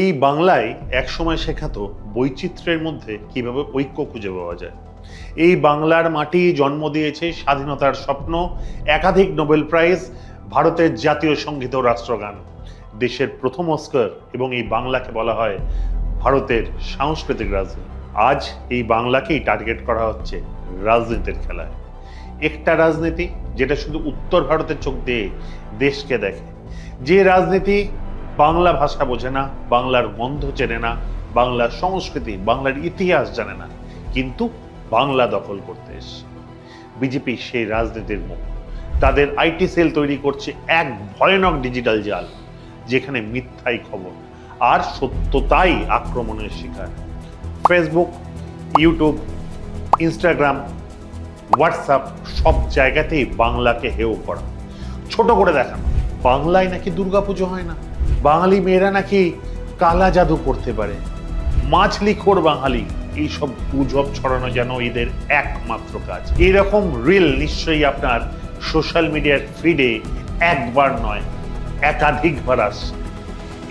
এই বাংলায় একসময় শেখাতো বৈচিত্র্যের মধ্যে কীভাবে ঐক্য খুঁজে পাওয়া যায়। এই বাংলার মাটি জন্ম দিয়েছে স্বাধীনতার স্বপ্ন, একাধিক নোবেল প্রাইজ, ভারতের জাতীয় সংগীত ও রাষ্ট্রগান। দেশের প্রথম অস্কার এবং এই বাংলাকে বলা হয় ভারতের সাংস্কৃতিক রাজনীতি আজ এই বাংলাকেই টার্গেট করা হচ্ছে রাজনীতির খেলায়। একটা রাজনীতি যেটা শুধু উত্তর ভারতের চোখ দিয়ে দেশকে দেখে। যে রাজনীতি বাংলা ভাষা বোঝে না, বাংলার গন্ধ চেনে না, বাংলার সংস্কৃতি, বাংলার ইতিহাস জানে না, কিন্তু বাংলা দখল করতে এসছে। বিজেপি সেই রাজনীতির মুখ। তাদের আইটি সেল তৈরি করছে এক ভয়ানক ডিজিটাল জাল, যেখানে মিথ্যাই খবর আর সত্যতাই আক্রমণের শিকার। ফেসবুক, ইউটিউব, ইনস্টাগ্রাম, হোয়াটসঅ্যাপ সব জায়গাতেই বাংলাকে হেও করা। ছোট করে দেখানো। বাংলায় নাকি দুর্গাপুজো হয় না? বাঙালি মেয়েরা নাকি কালা জাদু করতে পারে। মাছলিখোর বাঙালি, এইসব গুজব ছড়ানো যেন এদের একমাত্র কাজ। এরকম রিল নিশ্চয়ই আপনার সোশ্যাল মিডিয়ার ফিডে একবার নয়, একাধিকবার আসছে।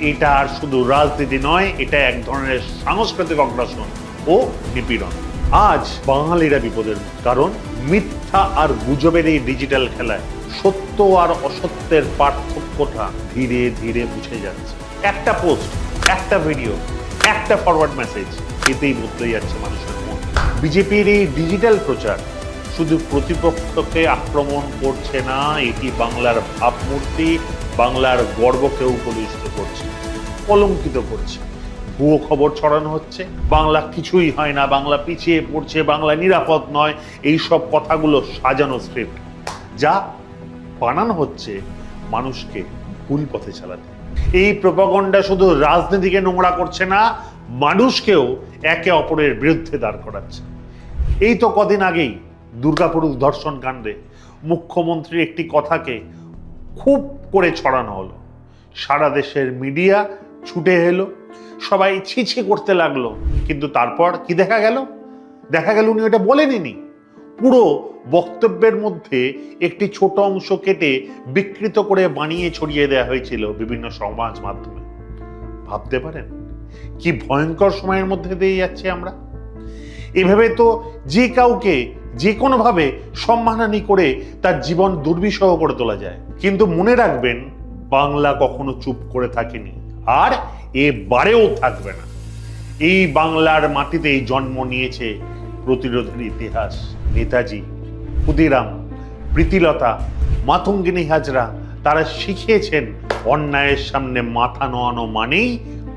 এটা আর শুধু রাজনীতি নয়, এটা এক ধরনের সাংস্কৃতিক অগ্রাসন ও নিপীড়ন। আজ বাঙালিরা বিপদের কারণ মিথ্যা আর গুজবের এই ডিজিটাল খেলায় সত্য আর অসত্যের পার্থক্যটা ধীরে ধীরে বুঝে যাচ্ছে। একটা পোস্ট একটা ভিডিও একটা ফরওয়ার্ড মেসেজ এতেই বদলে যাচ্ছে মানুষের মন। বিজেপির এই ডিজিটাল প্রচার শুধু প্রতিপক্ষকে আক্রমণ করছে না, এটি বাংলার ভাবমূর্তি, বাংলার গর্বকেও কলুষিত করছে, কলঙ্কিত করছে। ভুয়ো খবর ছড়ানো হচ্ছে, বাংলা কিছুই হয় না, বাংলা পিছিয়ে পড়ছে, বাংলা নিরাপদ নয় এই সব কথাগুলো সাজানো স্ক্রিপ্ট যা বানানো হচ্ছে মানুষকে ভুল পথে চালাতে। এই প্রপাগন্ডা শুধু রাজনীতিকে নোংরা করছে না, মানুষকেও একে অপরের বিরুদ্ধে দাঁড় করাচ্ছে। এই তো কদিন আগেই দুর্গাপুর ধর্ষণ কাণ্ডে মুখ্যমন্ত্রীর একটি কথাকে খুব করে ছড়ানো হলো। সারা দেশের মিডিয়া ছুটে এলো, সবাই ছিছি করতে লাগল, কিন্তু তারপর কি দেখা গেল? দেখা গেল উনি ওটা বলেনি পুরো বক্তব্যের মধ্যে একটি ছোট অংশ কেটে বিকৃত করে বানিয়ে ছড়িয়ে দেওয়া হয়েছিল বিভিন্ন সমাজ মাধ্যমে। ভাবতে পারেন, কি ভয়ঙ্কর সময়ের মধ্যে দিয়ে যাচ্ছে আমরা? এভাবে তো যে কাউকে যে কোনোভাবে সম্মানহানি করে তার জীবন দুর্বিষহ করে তোলা যায়। কিন্তু মনে রাখবেন, বাংলা কখনো চুপ করে থাকেনি, আর এবারেও থাকবে না। এই বাংলার মাটিতেই জন্ম নিয়েছে প্রতিরোধের ইতিহাস, নেতাজি, ক্ষুদিরাম, প্রীতিলতা, মাতঙ্গিনী হাজরা, তারা শিখিয়েছেন, অন্যায়ের সামনে মাথা নোয়ানো মানেই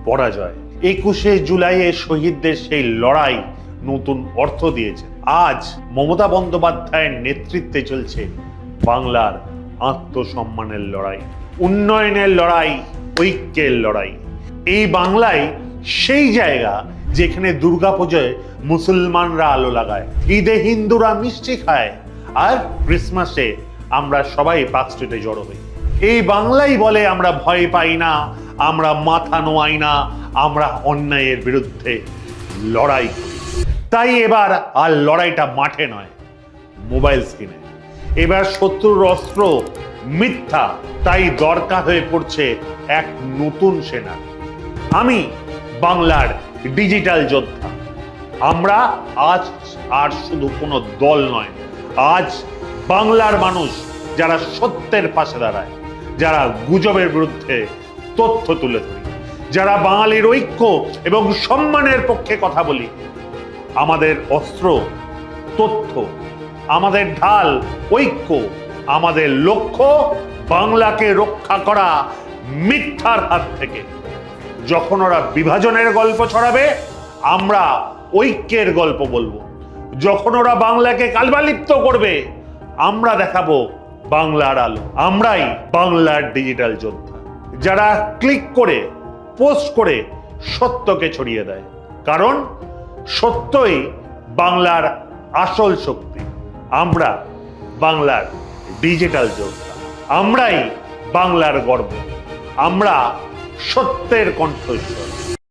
পরাজয়। একুশে জুলাইয়ে শহীদদের সেই লড়াই নতুন অর্থ দিয়েছে। আজ মমতা বন্দ্যোপাধ্যায়ের নেতৃত্বে চলছে বাংলার আত্মসম্মানের লড়াই, উন্নয়নের লড়াই, ঐক্যের লড়াই। এই বাংলায় সেই জায়গা যেখানে দুর্গাপুজোয় মুসলমানরা আলো লাগায়। ঈদে হিন্দুরা মিষ্টি খায়। আর ক্রিসমাসে আমরা সবাই পার্ক স্ট্রিটে জড়ো হই। এই বাংলাই বলে আমরা ভয় পাই না, আমরা মাথা নোয়াই না, আমরা অন্যায়ের বিরুদ্ধে লড়াই করি। তাই এবার আর লড়াইটা মাঠে নয়, মোবাইল স্ক্রিনে। এবার শত্রুর অস্ত্র মিথ্যা, তাই দরকার হয়ে পড়ছে এক নতুন সেনা। আমি বাংলার ডিজিটাল যোদ্ধা। আমরা আজ আর শুধু কোনো দল নয়, আজ বাংলার মানুষ যারা সত্যের পাশে দাঁড়ায়, যারা গুজবের বিরুদ্ধে তথ্য তুলে ধরি, যারা বাঙালির ঐক্য এবং সম্মানের পক্ষে কথা বলি, আমাদের অস্ত্র, তথ্য, আমাদের ঢাল, ঐক্য, আমাদের লক্ষ্য বাংলাকে রক্ষা করা মিথ্যার হাত থেকে। যখন ওরা বিভাজনের গল্প ছড়াবে, আমরা ঐক্যের গল্প বলব। যখন ওরা বাংলাকে কালবালিপ্ত করবে, আমরা দেখাবো বাংলার আলো। আমরাই বাংলার ডিজিটাল যোদ্ধা। যারা ক্লিক করে, পোস্ট করে সত্যকে ছড়িয়ে দেয়। কারণ সত্যই বাংলার আসল শক্তি। আমরা বাংলার ডিজিটাল যোদ্ধা। আমরাই বাংলার গর্ব। আমরা সত্যের কণ্ঠস্বর।